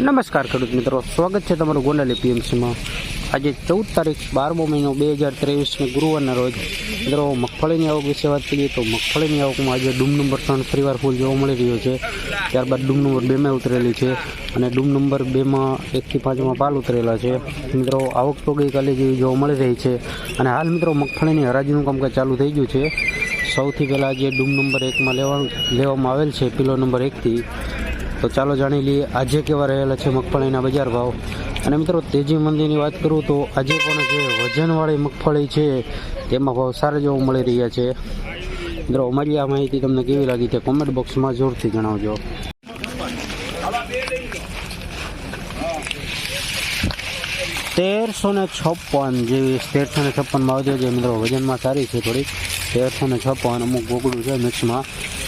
નમસ્કાર ખેડૂત મિત્રો. સ્વાગત છે તમારું ગોંડલ એપીએમસીમાં. આજે ચૌદ તારીખ બારમો મહિનો બે હજાર ત્રેવીસને ગુરુવારના રોજ. મિત્રો, મગફળીની આવક વિશે વાત કરીએ તો મગફળીની આવકમાં આજે ડૂમ નંબર ત્રણ ફરીવાર ફૂલ જોવા મળી રહ્યો છે. ત્યારબાદ ડૂમ નંબર બેમાં ઉતરેલી છે અને ડૂમ નંબર બેમાં એકથી પાંચમાં પાલ ઉતરેલા છે. મિત્રો, આવક તો ગઈકાલે જેવી જોવા મળી રહી છે અને હાલ મિત્રો, મગફળીની હરાજીનું કામકાજ ચાલુ થઈ ગયું છે. સૌથી પહેલાં જે ડૂમ નંબર એકમાં લેવા લેવામાં આવેલ છે. પિલો નંબર એકથી તો ચાલો જાણી લઈએ, આજે કેવા રહેલા છે મગફળીના બજાર ભાવ? અને મિત્રો, તેજી મંદીની વાત કરું તો આજે પણ જે વજનવાળી મગફળી છે, તેમાં ભાવ સારા જોવા મળી રહ્યા છે. મિત્રો, અમારી આ માહિતી તમને કેવી લાગી તે કોમેન્ટ બોક્સમાં જોરથી જણાવજો. તેરસો ને છપ્પન જેવી તેરસો ને છપ્પનમાં આવજો જે મિત્રો. વજનમાં સારી છે થોડીક. તેરસો ને છપ્પન અમુક ગોગડું છે મિક્સમાં.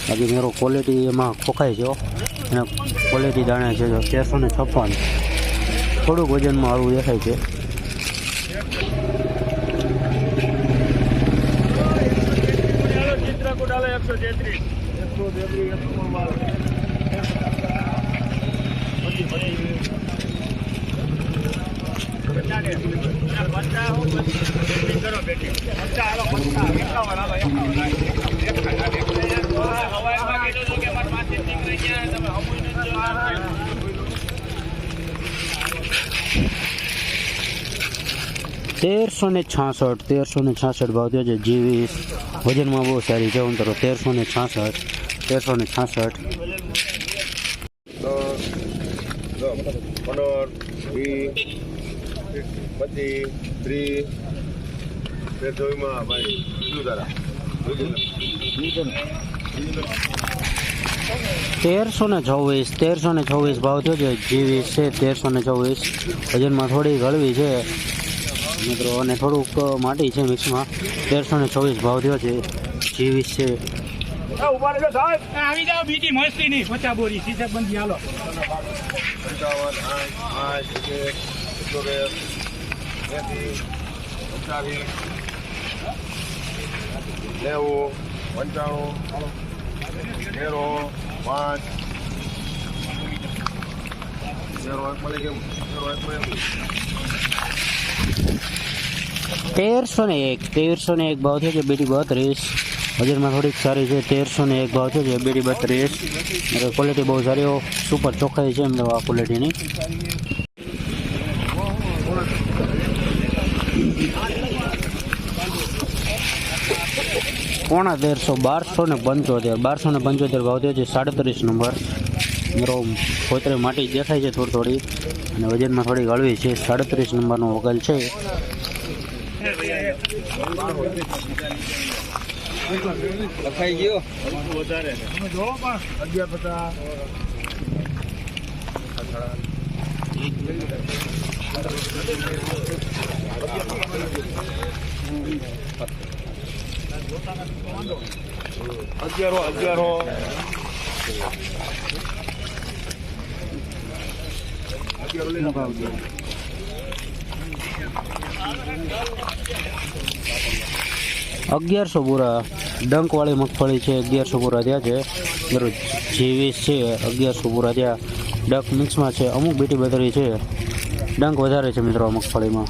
બાકી મિત્રો ક્વોલિટી એમાં ખોખાય છે અને ક્વોલિટી દાણે છે તેરસો ને છપ્પન. થોડુંક વજનમાં આવું દેખાય છે. એકસો તેત્રીસ એકસો તેત્રીસ. એકસો તેરસો ને છાસઠ, તેરસો ને છાસઠ ભાવ થયો છે જીવીસ. વજનમાં બહુ સારી છે અંતરો તેરસો ને છાસઠ, તેરસો ને છાસઠ. પંદર વીસ શ્રી ત્રીસ ભાઈ બીજું તારા. તેરસો ને છવ્વીસ તેરસો ને છવ્વીસ ભાવ થયો છે જીવીસ છે તેરસો ને ચોવીસ વજનમાં થોડી હળવી છે. મિત્રો અને થોડુંક માટી છે મિક્સમાં. તેરસો ને છવ્વીસ ભાવ થયો છે જીવીસ છે. ઊભા રહેજો સાહેબ. આવી જાઓ બીજી મસ્તી નહીં પચા બોરી સીધા બંધી હાલો. સિત્તોતેર એંસી પંચાવીસ નેવું એક મળી એક મળી તેરસો ને એક, તેરસો ને એક ભાવ છે છે બેટી બત્રીસ. વજનમાં થોડીક સારી છે, તેરસો ને એક ભાવ છે છે બેટી બત્રીસ. ક્વોલિટી બહુ સારી સુપર ચોખ્ખાઈ છે એમ આ ક્વોલિટીની પોણા તેરસો, બારસો ને પંચોતેર, બારસો ને પંચોતેર ભાવ થયો છે સાડત્રીસ નંબર. મારો પોતરે માટી દેખાય છે થોડી થોડી, અને વજનમાં થોડી હળવી છે. સાડત્રીસ નંબરનો વગલ છે. અગિયાર પચાસ અગિયારો અગિયારસો પૂરા ડંકવાળી મગફળી છે, અગિયારસો બોરા ત્યાં છે. બરોબર જીવીસ છે, અગિયારસો બોરા ત્યાં ડંક મિક્સમાં છે, અમુક બેટી બદરી છે. ડંક વધારે છે મિત્રો મગફળીમાં.